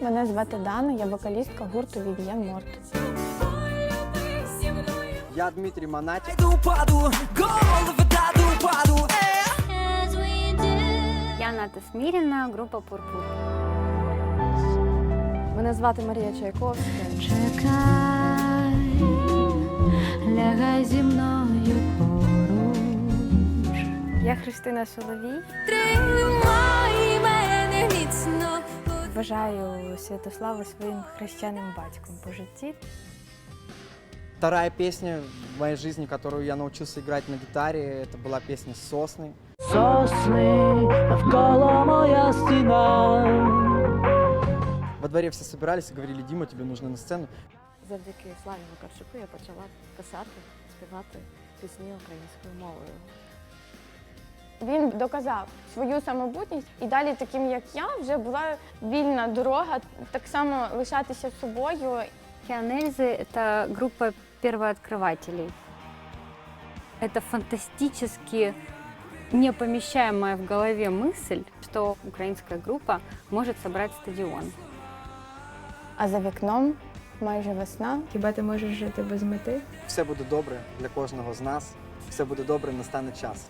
Мене звати Дана, я вокалістка гурту Вів'єн Морт. Я Дмитрий Монатик. Я Ната Сміріна, група Пурпур. Мене звати Марія Чайковська. Чекай, лягай зі мною поруч. Я Христина Соловій. Тримай мене міцно. Вважаю Святослава своїм хрещеним батьком по житті. Вторая песня в моей жизни, которую я научился играть на гитаре, это была песня «Сосны». Сосни навколо моя стіна. Во дворе все собирались и говорили, Дима, тебе нужно на сцену. Завдяки Славі Вакарчуку я почала писати, співати пісні українською мовою. Він доказав свою самобутність, і далі, таким як я, вже була вільна дорога, так само лишатися собою. Кианельзы — это группа первооткрывателей. Это фантастически непомещаемая в голове мысль, что украинская группа может собрать стадион. А за вікном майже весна. Хіба ти можеш жити без мети? Все буде добре для кожного з нас. Все буде добре, настане час.